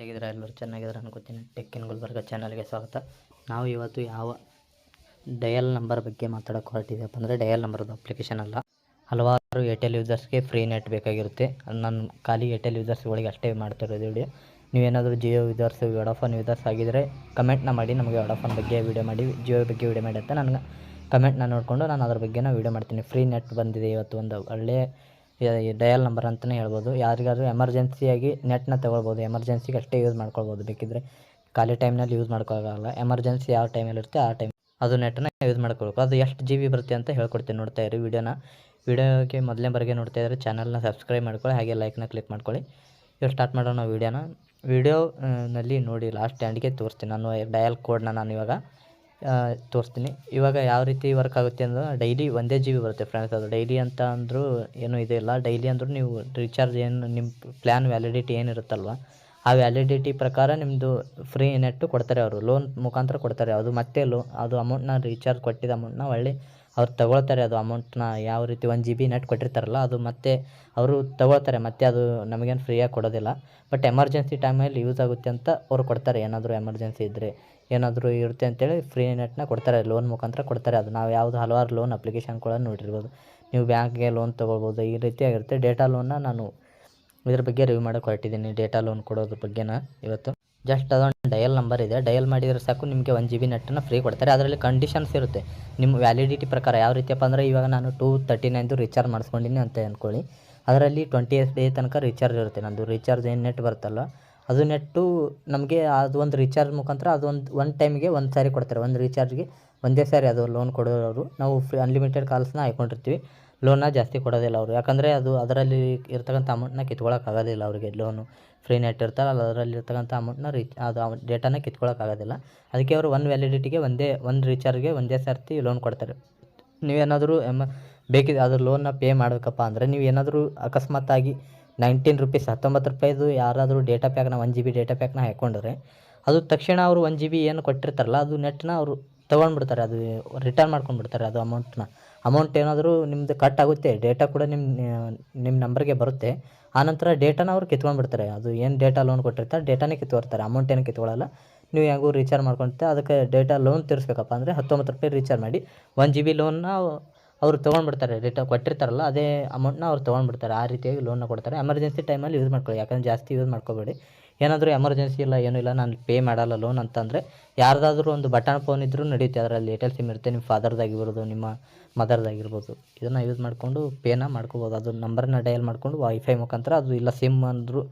ಹೇಗಿದ್ರೆ ಎಲ್ಲರೂ ಚೆನ್ನಾಗಿದ್ದಾರೆ ಅನ್ಕೋತೀನಿ. ಟೆಕ್ ಗುಲ್ಬರ್ಗ ಚಾನಲ್ಗೆ ಸ್ವಾಗತ. ನಾವು ಇವತ್ತು ಯಾವ ಡಯಲ್ ನಂಬರ್ ಬಗ್ಗೆ ಮಾತಾಡೋಕೆ ಹೊರಟಿದ್ದೀವಪ್ಪ ಅಂದರೆ ಡಯಲ್ ನಂಬರ್ದು ಅಪ್ಲಿಕೇಶನ್ ಅಲ್ಲ. ಹಲವಾರು ಏರ್ಟೆಲ್ ಯೂಸರ್ಸ್ಗೆ ಫ್ರೀ ನೆಟ್ ಬೇಕಾಗಿರುತ್ತೆ. ನಾನು ಖಾಲಿ ಏರ್ಟೆಲ್ ಯೂಸರ್ಸ್ಗಳಿಗೆ ಅಷ್ಟೇ ಮಾಡ್ತಿರೋದು ವಿಡಿಯೋ. ನೀವೇನಾದರೂ ಜಿಯೋ ಯೂಸರ್ಸ್, ವಡಾಫೋನ್ ಯೂಸರ್ಸ್ ಆಗಿದ್ದರೆ ಕಮೆಂಟ್ನ ಮಾಡಿ, ನಮಗೆ ವಡಾಫೋನ್ ಬಗ್ಗೆ ವಿಡಿಯೋ ಮಾಡಿ, ಜಿಯೋ ಬಗ್ಗೆ ವಿಡಿಯೋ ಮಾಡಿ ಅಂತ ನನಗೆ ಕಮೆಂಟ್ನ ನೋಡಿಕೊಂಡು ನಾನು ಅದ್ರ ಬಗ್ಗೆ ವೀಡಿಯೋ ಮಾಡ್ತೀನಿ. ಫ್ರೀ ನೆಟ್ ಬಂದಿದೆ ಇವತ್ತು ಒಂದು ಒಳ್ಳೆಯ ಡಯಲ್ ನಂಬರ್ ಅಂತಲೇ ಹೇಳ್ಬೋದು. ಯಾರಿಗಾದ್ರೂ ಎಮರ್ಜೆನ್ಸಿಯಾಗಿ ನೆಟ್ನ ತೊಗೊಳ್ಬೋದು. ಎಮರ್ಜೆನ್ಸಿಗೆ ಅಷ್ಟೇ ಯೂಸ್ ಮಾಡ್ಕೊಳ್ಬೋದು. ಬೇಕಿದ್ದರೆ ಖಾಲಿ ಟೈಮ್ನಲ್ಲಿ ಯೂಸ್ ಮಾಡ್ಕೊಳ್ಳೋಲ್ಲ ಎಮರ್ಜೆನ್ಸಿ ಯಾವ ಟೈಮಲ್ಲಿ ಇರುತ್ತೆ ಆ ಟೈಮ್ ಅದು ನೆಟ್ಟನ್ನ ಯೂಸ್ ಮಾಡ್ಕೊಳ್ಬೇಕು. ಅದು ಎಷ್ಟು ಜಿ ಬಿ ಬರುತ್ತೆ ಅಂತ ಹೇಳ್ಕೊಡ್ತೀನಿ ನೋಡ್ತಾ ಇರಿ ವಿಡಿಯೋನ ವಿಡಿಯೋಗೆ ಮೊದಲನೇ ಬರಿಗೆ ನೋಡ್ತಾ ಇದ್ದರೆ ಚಾನಲ್ನ ಸಬ್ಸ್ಕ್ರೈಬ್ ಮಾಡ್ಕೊಳ್ಳಿ. ಹಾಗೆ ಲೈಕ್ನ ಕ್ಲಿಕ್ ಮಾಡ್ಕೊಳ್ಳಿ. ಇವಾಗ ಸ್ಟಾರ್ಟ್ ಮಾಡೋಣ ವೀಡಿಯೋನ ವಿಡಿಯೋ ನಲ್ಲಿ ನೋಡಿ ಲಾಸ್ಟ್ ಎಂಡ್ಗೆ ತೋರಿಸ್ತೀನಿ. ನಾನು ಡಯಲ್ ಕೋಡ್ನ ನಾನು ಇವಾಗ ತೋರಿಸ್ತೀನಿ. ಇವಾಗ ಯಾವ ರೀತಿ ವರ್ಕ್ ಆಗುತ್ತೆ ಅಂದರೆ ಡೈಲಿ ಒಂದೇ ಜಿ ಬಿ ಬರುತ್ತೆ ಫ್ರೆಂಡ್ಸ್ ಅದು ಡೈಲಿ ಅಂತ ಅಂದರೂ ಏನೂ ಇದಿಲ್ಲ ಡೈಲಿ ಅಂದರೂ ನೀವು ರೀಚಾರ್ಜ್ ಏನು ನಿಮ್ಮ ಪ್ಲ್ಯಾನ್ ವ್ಯಾಲಿಡಿಟಿ ಏನಿರುತ್ತಲ್ವ? ಆ ವ್ಯಾಲಿಡಿಟಿ ಪ್ರಕಾರ ನಿಮ್ಮದು ಫ್ರೀ ನೆಟ್ಟು ಕೊಡ್ತಾರೆ ಅವರು. ಲೋನ್ ಮುಖಾಂತರ ಕೊಡ್ತಾರೆ. ಅದು ಮತ್ತೆ ಲೋ ಅದು ಅಮೌಂಟ್ನ ರೀಚಾರ್ಜ್ ಕೊಟ್ಟಿದ್ದ ಅಮೌಂಟ್ನ ಒಳ್ಳೆ ಅವ್ರು ತಗೊಳ್ತಾರೆ ಅದು ಅಮೌಂಟ್ನ ಯಾವ ರೀತಿ ಒನ್ ಜಿ ಬಿ ನೆಟ್ ಕೊಟ್ಟಿರ್ತಾರಲ್ಲ ಅದು ಮತ್ತೆ ಅವರು ತಗೊಳ್ತಾರೆ, ಮತ್ತೆ ಅದು ನಮಗೇನು ಫ್ರೀಯಾಗಿ ಕೊಡೋದಿಲ್ಲ. ಬಟ್ ಎಮರ್ಜೆನ್ಸಿ ಟೈಮಲ್ಲಿ ಯೂಸ್ ಆಗುತ್ತೆ ಅಂತ ಅವ್ರು ಕೊಡ್ತಾರೆ, ಏನಾದರೂ ಎಮರ್ಜೆನ್ಸಿ ಇದ್ದರೆ ಏನಾದರೂ ಇರುತ್ತೆ ಅಂತೇಳಿ ಫ್ರೀ ನೆಟ್ನ ಕೊಡ್ತಾರೆ, ಲೋನ್ ಮುಖಾಂತರ ಕೊಡ್ತಾರೆ. ಅದು ನಾವು ಯಾವುದು ಹಲವಾರು ಲೋನ್ ಅಪ್ಲಿಕೇಶನ್ ಕೂಡ ನೋಡಿರ್ಬೋದು. ನೀವು ಬ್ಯಾಂಕ್ಗೆ ಲೋನ್ ತೊಗೊಳ್ಬೋದು, ಈ ರೀತಿಯಾಗಿರುತ್ತೆ ಡೇಟಾ ಲೋನ್ನ ನಾನು ಇದ್ರ ಬಗ್ಗೆ ರಿವ್ಯೂ ಮಾಡೋಕೆ ಹೊರಟಿದ್ದೀನಿ. ಡೇಟಾ ಲೋನ್ ಕೊಡೋದ್ರ ಬಗ್ಗೆನ ಇವತ್ತು. ಜಸ್ಟ್ ಅದೊಂದು ಡಯಲ್ ನಂಬರ್ ಇದೆ. ಡಯಲ್ ಮಾಡಿದರೆ ಸಾಕು, ನಿಮಗೆ ಒನ್ ಜಿ ಬಿ ನೆಟ್ಟನ್ನು ಫ್ರೀ ಕೊಡ್ತಾರೆ. ಅದರಲ್ಲಿ ಕಂಡೀಷನ್ಸ್ ಇರುತ್ತೆ. ನಿಮ್ಮ ವ್ಯಾಲಿಡಿಟಿ ಪ್ರಕಾರ ಯಾವ ರೀತಿಯಪ್ಪ ಅಂದರೆ ಇವಾಗ ನಾನು ಟೂ ತರ್ಟಿ ನೈನ್ದು ರೀಚಾರ್ಜ್ ಮಾಡಿಸ್ಕೊಂಡಿನಿ ಅಂತ ಅಂದ್ಕೊಳ್ಳಿ ಅದರಲ್ಲಿ ಟ್ವೆಂಟಿ ಏಟ್ ಡೇ ತನಕ ರೀಚಾರ್ಜ್ ಇರುತ್ತೆ. ನಂದು ರೀಚಾರ್ಜ್ ಏನು ನೆಟ್ ಬರುತ್ತಲ್ಲ, ಅದು ನೆಟ್ಟು ನಮಗೆ ಅದು ಒಂದು ರೀಚಾರ್ಜ್ ಮುಖಾಂತರ ಅದೊಂದು ಒನ್ ಟೈಮ್ಗೆ ಒಂದು ಸಾರಿ ಕೊಡ್ತಾರೆ. ಒಂದು ರೀಚಾರ್ಜ್ಗೆ ಒಂದೇ ಸಾರಿ ಅದು ಲೋನ್ ಕೊಡೋರು. ನಾವು ಫ್ರೀ ಅನ್ಲಿಮಿಟೆಡ್ ಕಾಲ್ಸ್ನ ಹಾಕ್ಕೊಂಡಿರ್ತೀವಿ ಲೋನ್ನ ಜಾಸ್ತಿ ಕೊಡೋದಿಲ್ಲ ಅವರು. ಯಾಕಂದರೆ ಅದು ಅದರಲ್ಲಿ ಇರ್ತಕ್ಕಂಥ ಅಮೌಂಟ್ನ ಕಿತ್ಕೊಳ್ಳೋಕ್ಕಾಗೋದಿಲ್ಲ ಅವರಿಗೆ ಲೋನು ಫ್ರೀ ನೆಟ್ ಇರ್ತಾರಲ್ಲ ಅದರಲ್ಲಿ ಇರ್ತಕ್ಕಂಥ ಅಮೌಂಟ್ನ ರೀಚ್, ಅದು ಡೇಟಾನ ಕಿತ್ಕೊಳ್ಳೋಕ್ಕಾಗೋದಿಲ್ಲ ಅದಕ್ಕೆ ಅವರು ಒನ್ ವ್ಯಾಲಿಡಿಟಿಗೆ ಒಂದೇ, ಒಂದು ರೀಚಾರ್ಜ್ಗೆ ಒಂದೇ ಸರ್ತಿ ಲೋನ್ ಕೊಡ್ತಾರೆ. ನೀವೇನಾದರೂ ಎಮ ಬೇಕಿದೆ ಅದು ಲೋನ್ನ ಪೇ ಮಾಡಬೇಕಪ್ಪ ಅಂದರೆ ನೀವು ಏನಾದರೂ ಅಕಸ್ಮಾತ್ತಾಗಿ ನೈನ್ಟೀನ್ ರುಪೀಸ್ ಹತ್ತೊಂಬತ್ತು ರೂಪಾಯಿದು ಯಾರಾದರೂ ಡೇಟಾ ಪ್ಯಾಕ್ನ ಒನ್ ಜಿ ಬಿ ಡೇಟಾ ಪ್ಯಾಕ್ನ ಹಾಕ್ಕೊಂಡ್ರೆ ಅದು ತಕ್ಷಣ ಅವರು ಒನ್ ಜಿ ಬಿ ಏನು ಕೊಟ್ಟಿರ್ತಾರಲ್ಲ, ಅದು ನೆಟ್ನ ಅವರು ತೊಗೊಂಡ್ಬಿಡ್ತಾರೆ, ಅದು ರಿಟರ್ನ್ ಮಾಡ್ಕೊಂಡ್ಬಿಡ್ತಾರೆ ಅದು ಅಮೌಂಟ್ನ ಅಮೌಂಟ್ ಏನಾದರೂ ನಿಮ್ಮದು ಕಟ್ ಆಗುತ್ತೆ ಡೇಟಾ ಕೂಡ ನಿಮ್ಮ ನಿಮ್ಮ ನಂಬರ್ಗೆ ಬರುತ್ತೆ. ಆನಂತರ ಡೇಟಾನ ಅವ್ರು ಕಿತ್ಕೊಂಡ್ಬಿಡ್ತಾರೆ. ಅದು ಏನು ಡೇಟಾ ಲೋನ್ ಕೊಟ್ಟಿರ್ತಾರೆ ಡೇಟಾನೇ ಕಿತ್ಕೊಳ್ತಾರೆ ಅಮೌಂಟ್ ಏನು ಕಿತ್ಕೊಳ್ಳಲ್ಲ ನೀವು ಹೆಂಗೂ ರೀಚಾರ್ಜ್ ಮಾಡ್ಕೊಂತ ಅದಕ್ಕೆ ಡೇಟಾ ಲೋನ್ ತೀರಿಸ್ಬೇಕಪ್ಪ. ಅಂದರೆ ಹತ್ತೊಂಬತ್ತು ರೂಪಾಯಿ ರೀಚಾರ್ಜ್ ಮಾಡಿ ಒನ್ ಜಿ ಬಿ ಲೋನ್ನ ಅವರು ತೊಗೊಂಡ್ಬಿಡ್ತಾರೆ. ಡೇಟಾ ಕೊಟ್ಟಿರ್ತಾರಲ್ಲ, ಅದೇ ಅಮೌಂಟ್ನ ಅವ್ರು ತೊಗೊಂಡ್ಬಿಡ್ತಾರೆ. ಆ ರೀತಿಯಾಗಿ ಲೋನ್ನ ಕೊಡ್ತಾರೆ. ಎಮರ್ಜೆನ್ಸಿ ಟೈಮಲ್ಲಿ ಯೂಸ್ ಮಾಡ್ಕೊಳ್ಳಿ. ಯಾಕಂದ್ರೆ ಜಾಸ್ತಿ ಯೂಸ್ ಮಾಡ್ಕೋಬೇಡಿ. ಏನಾದರೂ ಎಮರ್ಜೆನ್ಸಿ ಇಲ್ಲ, ಏನೂ ಇಲ್ಲ, ನಾನು ಪೇ ಮಾಡಲ್ಲ ಲೋನ್ ಅಂತಂದರೆ ಯಾರ್ದಾದ್ರೂ ಒಂದು ಬಟನ್ ಫೋನ್ ಇದ್ದರೂ ನಡೆಯುತ್ತೆ ಅದರಲ್ಲಿ ಏರ್ಟೆಲ್ ಸಿಮ್ ಇರುತ್ತೆ ನಿಮ್ಮ ಫಾದರ್ದಾಗಿರ್ಬೋದು ನಿಮ್ಮ ಮದರ್ದಾಗಿರ್ಬೋದು ಇದನ್ನು ಯೂಸ್ ಮಾಡಿಕೊಂಡು ಪೇನ ಮಾಡ್ಕೋಬೋದು. ಅದು ನಂಬರ್ನ ಡಯಲ್ ಮಾಡಿಕೊಂಡು ವೈಫೈ ಮುಖಾಂತರ ಅದು ಇಲ್ಲ ಸಿಮ್ ಅಂದರೂ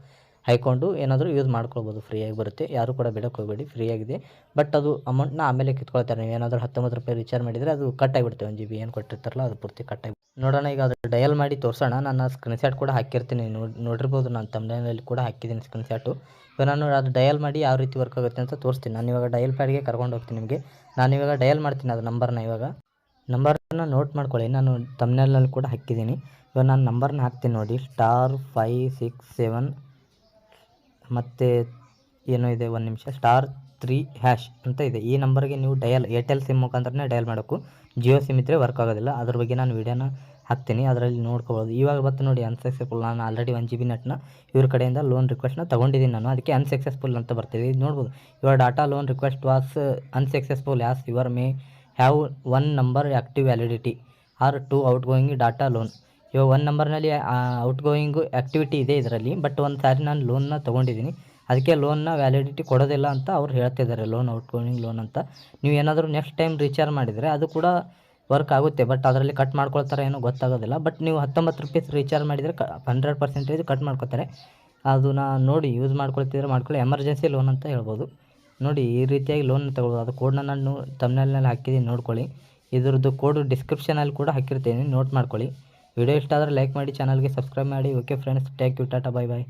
ಹಾಯ್ಕೊಂಡು ಏನಾದರೂ ಯೂಸ್ ಮಾಡ್ಕೊಳ್ಬೋದು. ಫ್ರೀಯಾಗಿ ಬರುತ್ತೆ. ಯಾರೂ ಕೂಡ ಬೇಡಕ್ಕೆ ಹೋಗಬೇಡಿ ಫ್ರೀಯಾಗಿದೆ ಬಟ್ ಅದು ಅಮೌಂಟ್ನ ಆಮೇಲೆ ಕಿತ್ಕೊಳ್ತಾರೆ. ನೀವು ಏನಾದರೂ ಹತ್ತೊಂಬತ್ತು ರೂಪಾಯಿ ರೀಚಾರ್ಜ್ ಮಾಡಿದರೆ ಅದು ಕಟ್ ಒಂದು ಜಿ ಬಿ ಏನು ಕೊಟ್ಟಿರ್ತಾರಲ್ಲ, ಅದು ಪೂರ್ತಿ ಕಟ್ ನೋಡೋಣ, ಈಗ ಅದು ಡಯಲ್ ಮಾಡಿ ತೋರಿಸೋಣ. ನಾನು ಸ್ಕ್ರೀನ್ಶಾಟ್ ಕೂಡ ಹಾಕಿರ್ತೀನಿ. ನೋಡಿ ನೋಡಿರ್ಬೋದು, ನಾನು ತಮ್ಮನೇಲಿ ಕೂಡ ಹಾಕಿದ್ದೀನಿ ಸ್ಕ್ರೀನ್ಶಾಟು ಇವಾಗ ನಾನು ಅದು ಡಯಲ್ ಮಾಡಿ ಯಾವ ರೀತಿ ವರ್ಕ್ ಆಗುತ್ತೆ ಅಂತ ತೋರಿಸ್ತೀನಿ. ನಾನು ಇವಾಗ ಡಯಲ್ ಪ್ಯಾಡ್ಗೆ ಕರ್ಕೊಂಡು ಹೋಗ್ತೀನಿ ನಿಮಗೆ. ನಾನು ಇವಾಗ ಡಯಲ್ ಮಾಡ್ತೀನಿ ಅದು ನಂಬರ್ನ ಇವಾಗ. ನಂಬರ್ನ ನೋಟ್ ಮಾಡ್ಕೊಳ್ಳಿ. ನಾನು ತಮ್ಮನೇಲಲ್ಲಿ ಕೂಡ ಹಾಕಿದ್ದೀನಿ. ಇವಾಗ ನಾನು ನಂಬರ್ನ ಹಾಕ್ತೀನಿ ನೋಡಿ. ಸ್ಟಾರ್ ಫೈ ಸಿಕ್ಸ್ ಸೆವೆನ್ ಮತ್ತು, ಏನೋ ಇದೆ, ಒಂದು ನಿಮಿಷ. ಸ್ಟಾರ್ ತ್ರೀ ಹ್ಯಾಶ್ ಅಂತ ಇದೆ. ಈ ನಂಬರ್ಗೆ ನೀವು ಡಯಲ್ ಏರ್ಟೆಲ್ ಸಿಮ್ ಮುಖಾಂತರನೇ ಡಯಲ್ ಮಾಡಬೇಕು ಜಿಯೋ ಸಿಮ್ ಇದ್ದರೆ ವರ್ಕ್ ಆಗೋದಿಲ್ಲ. ಅದ್ರ ಬಗ್ಗೆ ನಾನು ವೀಡಿಯೋನ ಹಾಕ್ತೀನಿ. ಅದರಲ್ಲಿ ನೋಡ್ಕೊಬೋದು. ಇವಾಗ ಬತ್ತು ನೋಡಿ ಅನ್ಸಕ್ಸಸ್ಫುಲ್ ನಾನು ಆಲ್ರೆಡಿ ಒನ್ ಜಿ ಬಿ ನೆಟ್ನ ಇವ್ರ ಕಡೆಯಿಂದ ಲೋನ್ ರಿಕ್ವೆಸ್ಟ್ನ ತೊಗೊಂಡಿದ್ದೀನಿ ನಾನು. ಅದಕ್ಕೆ ಅನ್ಸಕ್ಸಸ್ಫುಲ್ ಅಂತ ಬರ್ತೀವಿ ಇದು ನೋಡ್ಬೋದು. ಇವಾಗ data loan request was unsuccessful as your may have one number active validity are to outgoing data loan ಇವಾಗ ಒನ್ ನಂಬರ್ನಲ್ಲಿ ಔಟ್ ಗೋಯಿಂಗು ಆ್ಯಕ್ಟಿವಿಟಿ ಇದೆ ಇದರಲ್ಲಿ. ಬಟ್ ಒಂದು ಸಾರಿ ನಾನು ಲೋನ್ನ ತೊಗೊಂಡಿದ್ದೀನಿ. ಅದಕ್ಕೆ ಲೋನ್ನ ವ್ಯಾಲಿಡಿಟಿ ಕೊಡೋದಿಲ್ಲ ಅಂತ ಅವ್ರು ಹೇಳ್ತಿದ್ದಾರೆ ಲೋನ್ ಔಟ್ ಗೋಯಿಂಗ್ ಲೋನ್ ಅಂತ. ನೀವು ಏನಾದರೂ ನೆಕ್ಸ್ಟ್ ಟೈಮ್ ರೀಚಾರ್ಜ್ ಮಾಡಿದರೆ ಅದು ಕೂಡ ವರ್ಕ್ ಆಗುತ್ತೆ ಬಟ್ ಅದರಲ್ಲಿ ಕಟ್ ಮಾಡ್ಕೊಳ್ತಾರೆ ಏನೋ ಗೊತ್ತಾಗೋದಿಲ್ಲ. ಬಟ್ ನೀವು ಹತ್ತೊಂಬತ್ತು ರುಪೀಸ್ ರೀಚಾರ್ಜ್ ಮಾಡಿದರೆ ಕ ಹಂಡ್ರೆಡ್ ಪರ್ಸೆಂಟೇಜ್ ಕಟ್ ಮಾಡ್ಕೊತಾರೆ ಅದನ್ನು ನೋಡಿ ಯೂಸ್ ಮಾಡ್ಕೊಳ್ತಿದ್ರೆ ಮಾಡ್ಕೊಳ್ಳಿ ಎಮರ್ಜೆನ್ಸಿ ಲೋನ್ ಅಂತ ಹೇಳ್ಬೋದು. ನೋಡಿ ಈ ರೀತಿಯಾಗಿ ಲೋನ್ ತಗೊಳ್ಬೋದು. ಅದು ಕೋಡ್ನ ನಾನು ತಮ್ಮನಲ್ಲಿ ಹಾಕಿದ್ದೀನಿ, ನೋಡ್ಕೊಳ್ಳಿ. ಇದ್ರದ್ದು ಕೋಡು ಡಿಸ್ಕ್ರಿಪ್ಷನಲ್ಲಿ ಕೂಡ ಹಾಕಿರ್ತೀನಿ ನೋಟ್ ಮಾಡ್ಕೊಳ್ಳಿ. ವಿಡಿಯೋ ಇಷ್ಟ ಆದರೆ ಲೈಕ್ ಮಾಡಿ ಚಾನಲ್ಗೆ ಸಬ್ಸ್ಕ್ರೈಬ್ ಮಾಡಿ. Okay friends thank you tata bye bye